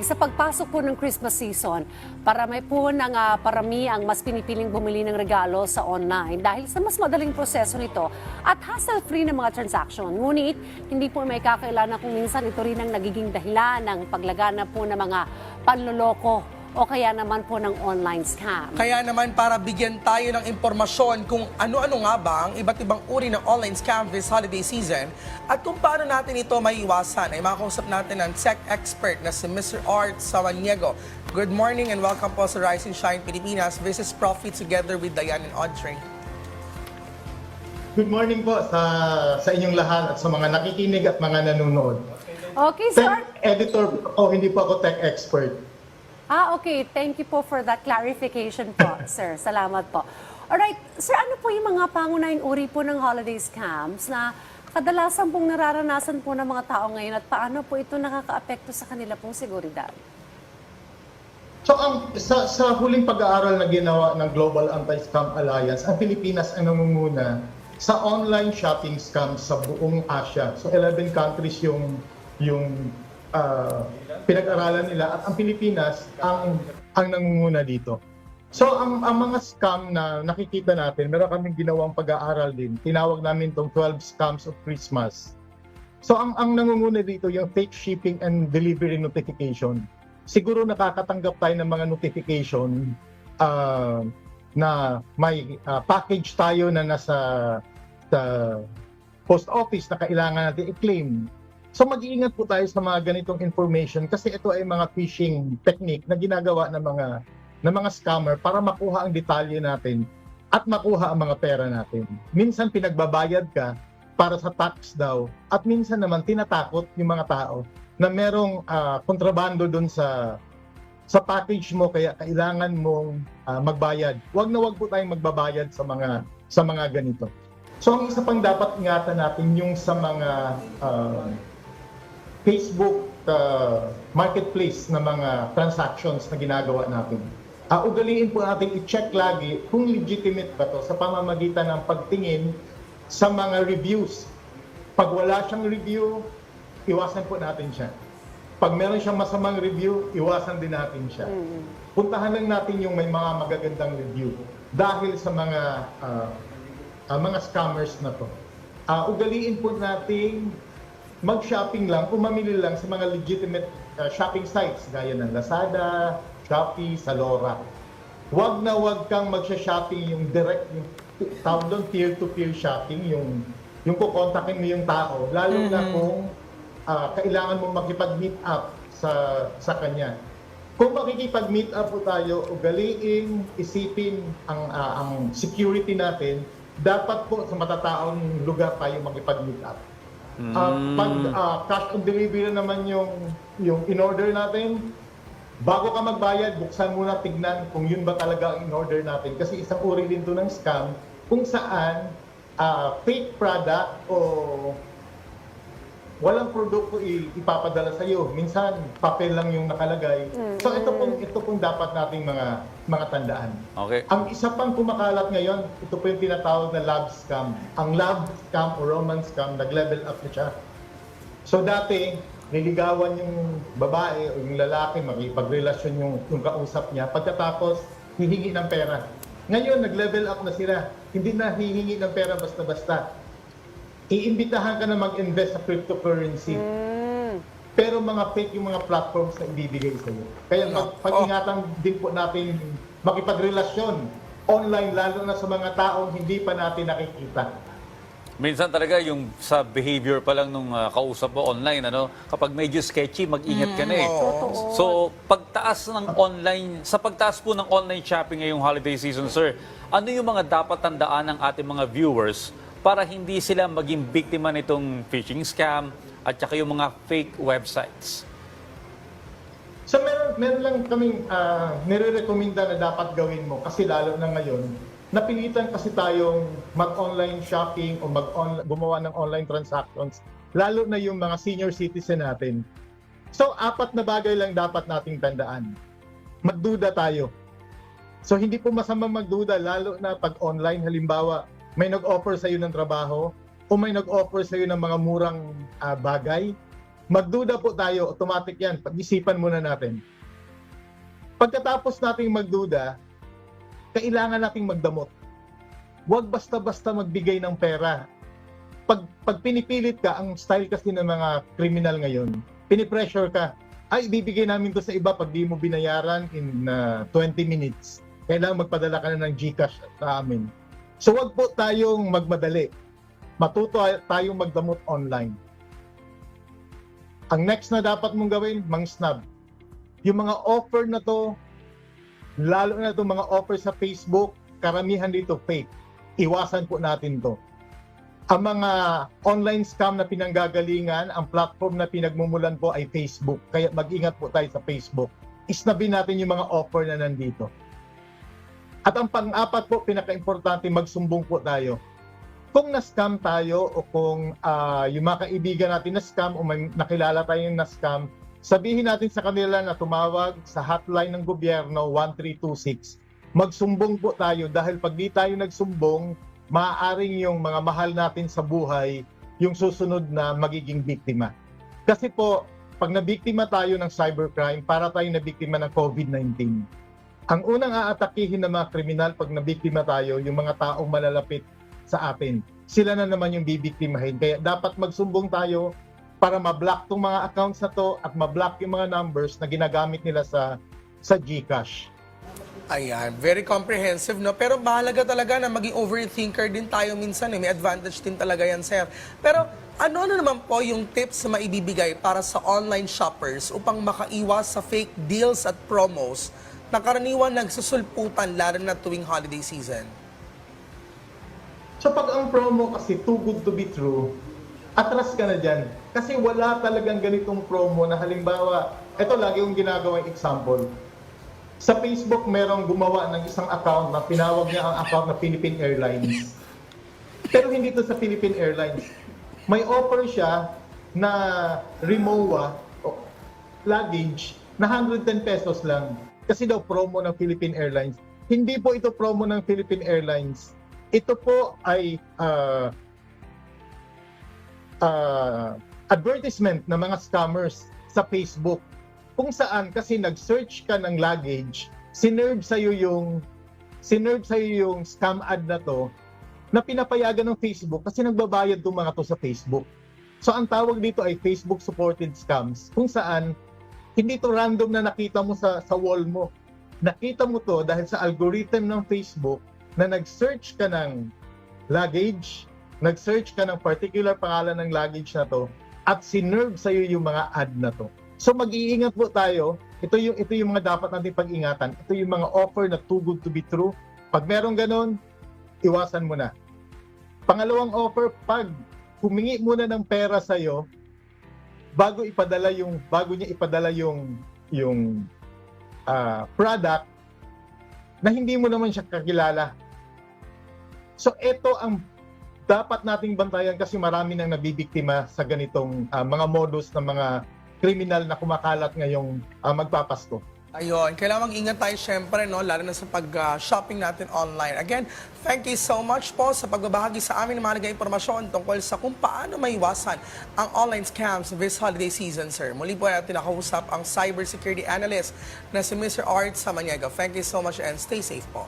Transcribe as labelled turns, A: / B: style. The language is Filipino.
A: Sa pagpasok po ng Christmas season, parami po ng ah, parami ang mas pinipiling bumili ng regalo sa online dahil sa mas madaling proseso nito at hassle-free ng mga transaction. Ngunit, hindi po may kakailangan kung minsan ito rin ang nagiging dahilan ng paglagana po ng mga panloloko o kaya naman po ng online scam.
B: Kaya naman para bigyan tayo ng impormasyon kung ano-ano nga ba ang iba't ibang uri ng online scam this holiday season at kung paano natin ito maiiwasan ay makausap natin ng tech expert na si Mr. Art Samaniego. Good morning and welcome po sa Rise and Shine Pilipinas. This is Profit together with Diane and Audrey.
C: Good morning po sa sa inyong lahat at sa mga nakikinig at mga nanonood.
A: Okay, sir.
C: Tech editor o hindi po ako tech expert.
A: Ah, okay. Thank you po for that clarification po, sir. Salamat po. Alright, sir, ano po yung mga pangunahing uri po ng holiday scams na kadalasan pong nararanasan po ng mga tao ngayon at paano po ito nakakaapekto sa kanila pong seguridad?
C: So ang sa, sa huling pag-aaral na ginawa ng Global Anti-Scam Alliance, ang Pilipinas ang nangunguna sa online shopping scams sa buong Asia. So 11 countries yung yung ah, pinag-aralan nila at ang Pilipinas ang ang nangunguna dito. So ang ang mga scam na nakikita natin, meron kaming ginawang pag-aaral din. Tinawag namin tong 12 scams of Christmas. So ang ang nangunguna dito yung fake shipping and delivery notification. Siguro nakakatanggap tayo ng mga notification ah, na may ah, package tayo na nasa sa post office na kailangan natin i-claim. So mag-iingat po tayo sa mga ganitong information kasi ito ay mga phishing technique na ginagawa ng mga ng mga scammer para makuha ang detalye natin at makuha ang mga pera natin. Minsan pinagbabayad ka para sa tax daw at minsan naman tinatakot yung mga tao na merong ah, kontrabando doon sa sa package mo kaya kailangan mong ah, magbayad. Huwag na huwag po tayong magbabayad sa mga sa mga ganito. So ang isa pang dapat ingatan natin yung sa mga ah, Facebook ah, marketplace na mga transactions na ginagawa natin. Ah, ugaliin po natin i-check lagi kung legitimate ba to sa pamamagitan ng pagtingin sa mga reviews. Pag wala siyang review, iwasan po natin siya. Pag meron siyang masamang review, iwasan din natin siya. Puntahan lang natin yung may mga magagandang review dahil sa mga ah, ah, mga scammers na to. Ah, ugaliin po natin mag-shopping lang, umamili lang sa mga legitimate uh, shopping sites gaya ng Lazada, Shopee, Zalora. Huwag na huwag kang magsha-shopping yung direct, yung tawag doon peer-to-peer shopping, yung yung kukontakin mo yung tao, lalo na kung ah, kailangan mo makipag-meet up sa sa kanya. Kung makikipag-meet up po tayo, ugaliin, isipin ang ah, ang security natin, dapat po sa matataong lugar tayo makipag-meet up. Ah, pag ah, cash on delivery naman yung yung in-order natin, bago ka magbayad, buksan muna tignan kung yun ba talaga ang in-order natin. Kasi isang uri din to ng scam kung saan ah, fake product o walang produkto ipapadala sa iyo. Minsan papel lang yung nakalagay. So ito pong ito pong dapat nating mga mga tandaan.
D: Okay.
C: Ang isa pang kumakalat ngayon, ito po yung tinatawag na love scam. Ang love scam o romance scam, nag-level up na siya. So dati, niligawan yung babae o yung lalaki, makipagrelasyon yung, yung kausap niya. Pagkatapos, hihingi ng pera. Ngayon, nag-level up na sila. Hindi na hihingi ng pera basta-basta. Iimbitahan ka na mag-invest sa cryptocurrency. Pero mga fake yung mga platforms na ibibigay sa iyo. Kaya mag, pag-ingatan din po natin makipagrelasyon online lalo na sa mga taong hindi pa natin nakikita.
D: Minsan talaga yung sa behavior pa lang nung ah, kausap mo online, ano, kapag medyo sketchy, mag-ingat ka na eh.
A: Totoo.
D: So, pagtaas ng online, sa pagtaas po ng online shopping ngayong holiday season, sir, ano yung mga dapat tandaan ng ating mga viewers para hindi sila maging biktima nitong phishing scam at saka yung mga fake websites?
C: So meron, meron lang kaming uh, nire-recommenda na dapat gawin mo kasi lalo na ngayon, napilitan kasi tayong mag-online shopping o mag gumawa ng online transactions, lalo na yung mga senior citizen natin. So apat na bagay lang dapat nating tandaan. Magduda tayo. So hindi po masama magduda lalo na pag online halimbawa may nag-offer sa iyo ng trabaho o may nag-offer sa iyo ng mga murang ah, bagay Magduda po tayo, automatic yan. Pag-isipan muna natin. Pagkatapos nating magduda, kailangan nating magdamot. Huwag basta-basta magbigay ng pera. Pag, pag pinipilit ka, ang style kasi ng mga criminal ngayon, pinipressure ka, ay, ibibigay namin to sa iba pag di mo binayaran in uh, 20 minutes. Kailangan magpadala ka na ng GCash sa amin. So wag po tayong magmadali. Matuto tayong magdamot online. Ang next na dapat mong gawin, mang snub. Yung mga offer na to, lalo na itong mga offer sa Facebook, karamihan dito fake. Iwasan po natin to. Ang mga online scam na pinanggagalingan, ang platform na pinagmumulan po ay Facebook. Kaya mag-ingat po tayo sa Facebook. Isnabin natin yung mga offer na nandito. At ang pang-apat po, pinaka-importante, magsumbong po tayo. Kung na-scam tayo o kung ah, yung mga kaibigan natin na-scam o may nakilala tayong na-scam, sabihin natin sa kanila na tumawag sa hotline ng gobyerno 1326. Magsumbong po tayo dahil pag di tayo nagsumbong, maaaring yung mga mahal natin sa buhay yung susunod na magiging biktima. Kasi po, pag nabiktima tayo ng cybercrime, para tayong nabiktima ng COVID-19. Ang unang aatakihin ng mga kriminal pag nabiktima tayo, yung mga taong malalapit sa atin. Sila na naman yung bibiktimahin. Kaya dapat magsumbong tayo para ma-block tong mga accounts na to at ma-block yung mga numbers na ginagamit nila sa sa GCash.
B: Ayan, very comprehensive, no? Pero mahalaga talaga na maging overthinker din tayo minsan, eh. May advantage din talaga yan, sir. Pero ano-ano naman po yung tips na maibibigay para sa online shoppers upang makaiwas sa fake deals at promos na karaniwan nagsusulputan lalo na tuwing holiday season?
C: So pag ang promo kasi too good to be true, atras ka na dyan. Kasi wala talagang ganitong promo na halimbawa, ito lagi yung ginagawang example. Sa Facebook, merong gumawa ng isang account na pinawag niya ang account na Philippine Airlines. Pero hindi to sa Philippine Airlines. May offer siya na Rimowa o luggage na 110 pesos lang. Kasi daw promo ng Philippine Airlines. Hindi po ito promo ng Philippine Airlines. Ito po ay ah, ah, advertisement ng mga scammers sa Facebook kung saan kasi nag-search ka ng luggage, sinerve sa'yo yung sinerve sa'yo yung scam ad na to na pinapayagan ng Facebook kasi nagbabayad itong mga to sa Facebook. So ang tawag dito ay Facebook supported scams kung saan hindi to random na nakita mo sa sa wall mo. Nakita mo to dahil sa algorithm ng Facebook na nag-search ka ng luggage, nag-search ka ng particular pangalan ng luggage na to at sinerve sa'yo yung mga ad na to. So mag-iingat po tayo. Ito yung ito yung mga dapat nating pag-ingatan. Ito yung mga offer na too good to be true. Pag meron ganun, iwasan mo na. Pangalawang offer, pag humingi muna ng pera sa iyo bago ipadala yung bago niya ipadala yung yung ah, product na hindi mo naman siya kakilala. So ito ang dapat nating bantayan kasi marami nang nabibiktima sa ganitong ah, mga modus ng mga kriminal na kumakalat ngayong ah, magpapasko.
B: Ayun, kailangan mag-ingat tayo syempre, no? lalo na sa pag-shopping natin online. Again, thank you so much po sa pagbabahagi sa amin ng mga impormasyon tungkol sa kung paano maiwasan ang online scams this holiday season, sir. Muli po natin nakausap ang cybersecurity analyst na si Mr. Art Samaniego. Thank you so much and stay safe po.